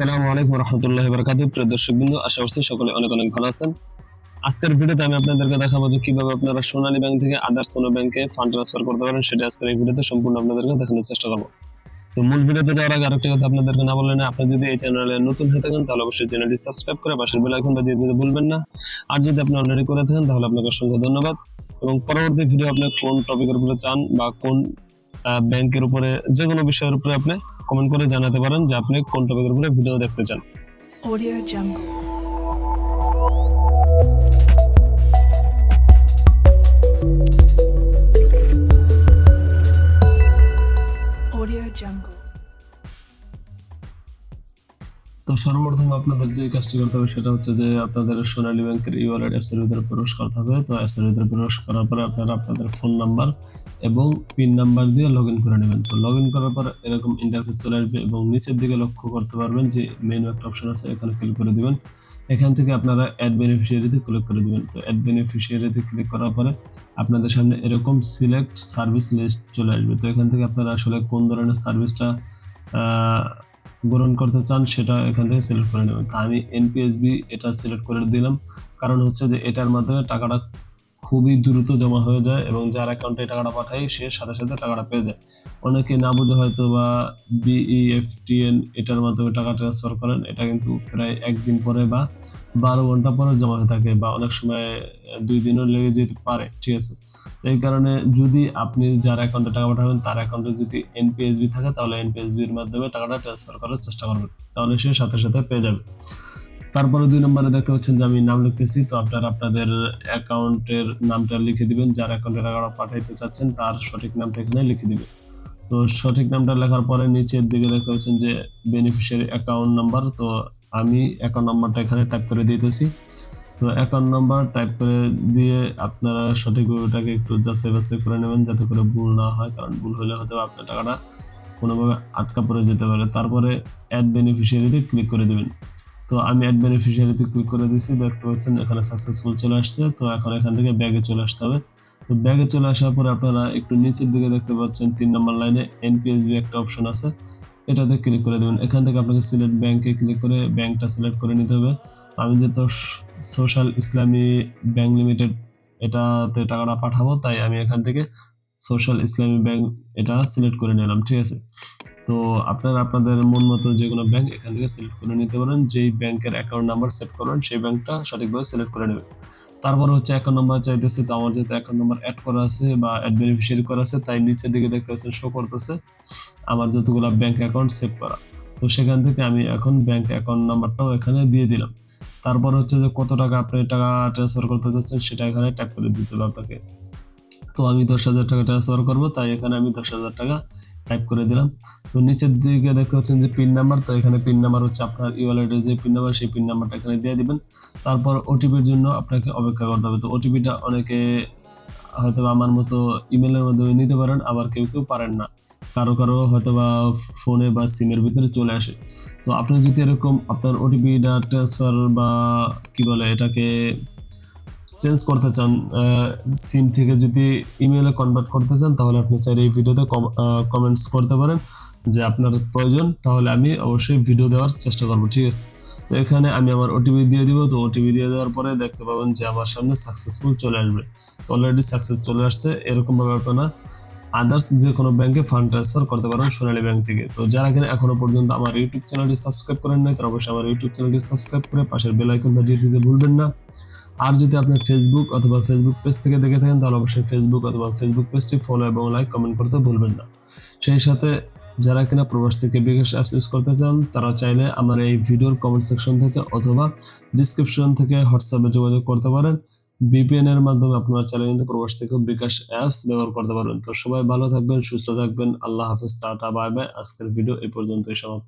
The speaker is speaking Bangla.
আসসালামু আলাইকুম রহমতুল্লাহ বারকাতুহ। প্রিয় দর্শক বিন্দু আশা করছি সকলে অনেক অনেক ভালো আছেন। আজকের ভিডিওতে আমি আপনাদেরকে দেখাবো যে কীভাবে আপনারা সোনালী ব্যাংক থেকে আদার্স কোনো ব্যাংকে ফান্ড ট্রান্সফার করতে পারেন, সেটা আজকের এই ভিডিওতে সম্পূর্ণ আপনাদেরকে দেখানোর চেষ্টা করব। তো মূল ভিডিওতে যাওয়ার আগে আরেকটি কথা আপনাদেরকে না বললেন আপনি যদি এই চ্যানেলে নতুন হয়ে থাকেন, তাহলে অবশ্যই চ্যানেলটি সাবস্ক্রাইব করে পাশের বেল আইকন বাজিয়ে দিতে ভুলবেন না। আর যদি আপনি অলরেডি করে থাকেন, তাহলে আপনাকে অসংখ্য ধন্যবাদ। এবং পরবর্তী ভিডিও আপনি কোন টপিকের উপরে চান বা কোন ব্যাংকের উপরে যে কোনো বিষয়ের উপরে আপনি কমেন্ট করে জানাতে পারেন যে আপনি কোন টপিকের উপরে ভিডিও দেখতে চান Jungle. তো সর্বপ্রথম আপনাদের যে কাজটি করতে হবে সেটা হচ্ছে যে আপনাদের সোনালী ব্যাংকের ই ওয়ালেট অ্যাপসের ভিতরে প্রবেশ করতে হবে। তো অ্যাপসের ভিতরে প্রবেশ করার পরে আপনারা আপনাদের ফোন নাম্বার এবং পিন নাম্বার দিয়ে লগ ইন করে নেবেন। তো লগ ইন করার পর এরকম ইন্টারফেস চলে আসবে এবং নিচের দিকে লক্ষ্য করতে পারবেন যে মেনু একটা অপশন আছে, এখানে ক্লিক করে দিবেন। এখান থেকে আপনারা অ্যাড বেনিফিশিয়ারিতে ক্লিক করে দিবেন। তো অ্যাড বেনিফিশিয়ারিতে ক্লিক করার পরে আপনাদের সামনে এরকম সিলেক্ট সার্ভিস লিস্ট চলে আসবে। তো এখান থেকে আপনারা আসলে কোন ধরনের সার্ভিসটা গ্রহণ করতে চান, সেটা এখান থেকে সিলেক্ট করে নেবেন। তা আমি এনপিএসবি এটা সিলেক্ট করে দিলাম। কারণ হচ্ছে যে এটার মাধ্যমে টাকাটা খুবই দ্রুত জমা হয়ে যায় এবং যার অ্যাকাউন্টে টাকাটা পাঠায়, সে সাথে সাথে টাকাটা পেয়ে যায়। অনেকে না বুঝে হয়তো বা বিইএফটিএন এটার মাধ্যমে টাকা ট্রান্সফার করেন। এটা কিন্তু প্রায় একদিন পরে বা বারো ঘণ্টা পরে জমা হয়ে থাকে বা অনেক সময়, দুই দিনও লেগে যেতে পারে, ঠিক আছে? তো এই কারণে যদি আপনি যার অ্যাকাউন্টে টাকা পাঠাবেন, তার অ্যাকাউন্টে যদি এনপিএসবি থাকে, তাহলে এনপিএসবির মাধ্যমে টাকাটা ট্রান্সফার করার চেষ্টা করবেন। তাহলে সে সাথে সাথে পেয়ে যাবে। তারপরে দুই নম্বরে দেখতে পাচ্ছেন যে আমি নাম লিখতেছি, তো আপনারা আপনাদের অ্যাকাউন্টের নামটা লিখে দিবেন, যার অ্যাকাউন্টে টাকাটা পাঠাইতে চাচ্ছেন, তার সঠিক নামটা এখানে লিখে দিবেন। তো সঠিক নামটা লেখার পরে নিচের দিকে দেখতে পাচ্ছেন যে বেনিফিশিয়ারি অ্যাকাউন্ট নাম্বার তো আমি অ্যাকাউন্ট নাম্বারটা এখানে টাইপ করে দিতেছি। তো অ্যাকাউন্ট নাম্বার টাইপ করে দিয়ে আপনারা সঠিকভাবে ওটাকে একটু যাচাই বাছাই করে নেবেন, যাতে করে ভুল না হয়, কারণ ভুল হলে হয়তো আপনার টাকাটা কোনোভাবে আটকা পড়ে যেতে পারে। তারপরে অ্যাড বেনিফিশিয়ারিতে ক্লিক করে দেবেন। তো আমি অ্যাড বেনিফিশিয়ারিতে ক্লিক করে দিয়েছি, দেখতে পাচ্ছেন এখানে সাকসেসফুল চলে আসছে, তো এখন এখান থেকে ব্যাগে চলে আসতে হবে। তো ব্যাগে চলে আসার পরে আপনারা একটু নিচের দিকে দেখতে পাচ্ছেন তিন নম্বর লাইনে এনপিএসবি একটা অপশন আছে, এটাতে ক্লিক করে দেবেন। এখান থেকে আপনাকে সিলেক্ট ব্যাংকে ক্লিক করে ব্যাংকটা সিলেক্ট করে নিতে হবে। আমি যেহেতু সোশ্যাল ইসলামী ব্যাংক লিমিটেড এটাতে টাকাটা পাঠাবো, তাই আমি এখান থেকে সোশ্যাল ইসলামী ব্যাংক এটা সিলেক্ট করে নিলাম, ঠিক আছে? তো আপনারা আপনাদের মন মতো যে কোনো ব্যাংক এখান থেকে সিলেক্ট করে নিতে পারেন। যেই ব্যাংকের অ্যাকাউন্ট নাম্বার সেট করবেন, সেই ব্যাংকটা সঠিকভাবে সিলেক্ট করে নেবেন। তারপর হচ্ছে অ্যাকাউন্ট নাম্বার চাইতেছে তো আমার যেহেতু অ্যাকাউন্ট নাম্বার অ্যাড করা আছে বা অ্যাড বেনিফিশিয়ারি করা আছে, তাই নিচের দিকে দেখতে পাচ্ছেন শো করতেছে। আমার যতগুলো ব্যাংক অ্যাকাউন্ট সেভ করা। তো সেখান থেকে আমি এখন ব্যাংক অ্যাকাউন্ট নাম্বারটাও এখানে দিয়ে দিলাম। তারপর হচ্ছে যে কত টাকা আপনি টাকা ট্রান্সফার করতে চাচ্ছেন, সেটা এখানে ট্যাপ করে দিতে হবে আপনাকে। তো আমি দশ হাজার টাকা ট্রান্সফার করব, তাই এখানে আমি দশ হাজার টাকা টাইপ করে দিলাম। তো নিচের দিকে দেখতে পাচ্ছেন যে পিন নাম্বার তো এখানে পিন নাম্বার হচ্ছে আপনার ই ওয়ালেটের যে পিন নাম্বার সেই পিন নাম্বারটা এখানে দিয়ে দিবেন। তারপর ওটিপির জন্য আপনাকে অপেক্ষা করতে হবে। তো ওটিপিটা অনেকে হয়তো আমার মতো ইমেলের মাধ্যমে নিতে পারেন, আবার কেউ কেউ পারেন না। কারও কারও হয়তো বা ফোনে বা সিমের ভিতরে চলে আসে। তো আপনি যদি এরকম আপনার ওটিপিটা ট্রান্সফার বা কি বলে এটাকে চেঞ্জ করতে চান সিম থেকে যদি ইমেলে কনভার্ট করতে চান, তাহলে আপনি চাইলে এই ভিডিওতে কমেন্টস করতে পারেন যে আপনার প্রয়োজন, তাহলে আমি অবশ্যই ভিডিও দেওয়ার চেষ্টা করব, ঠিক আছে? তো এখানে আমি আমার ওটিপি দিয়ে দিব, তো ওটিপি দিয়ে দেওয়ার পরে দেখতে পাবেন যে আমার সামনে সাকসেসফুল চলে আসবে। তো অলরেডি সাকসেস চলে আসছে এরকমভাবে আপনারা আদার্স যে কোনো ব্যাংকে ফান্ড ট্রান্সফার করতে পারেন সোনালী ব্যাংক থেকে। তো যারা কিনা এখনও পর্যন্ত আমার ইউটিউব চ্যানেলটি সাবস্ক্রাইব করেন নাই, তারা অবশ্যই আমার ইউটিউব চ্যানেলটি সাবস্ক্রাইব করে পাশের বেল আইকন বাজিয়ে দিতে ভুলবেন না। আর যদি আপনি ফেসবুক অথবা ফেসবুক পেজ থেকে দেখে থাকেন, তাহলে অবশ্যই ফেসবুক অথবা ফেসবুক পেজটি ফলো এবং লাইক কমেন্ট করতে ভুলবেন না। সেই সাথে যারা কিনা প্রবাস থেকে বিকাশ অ্যাপস ইউজ করতে চান, তারা চাইলে আমার এই ভিডিওর কমেন্ট সেকশন থেকে অথবা ডিসক্রিপশন থেকে হোয়াটসঅ্যাপে যোগাযোগ করতে পারেন। বিপিএন এর মাধ্যমে আপনারা চাইলে কিন্তু প্রবাস থেকে বিকাশ অ্যাপস ব্যবহার করতে পারবেন। তো সবাই ভালো থাকবেন, সুস্থ থাকবেন। আল্লাহ হাফেজ, টাটা বাই বাই আজকের ভিডিও এই পর্যন্তই সমাপ্ত।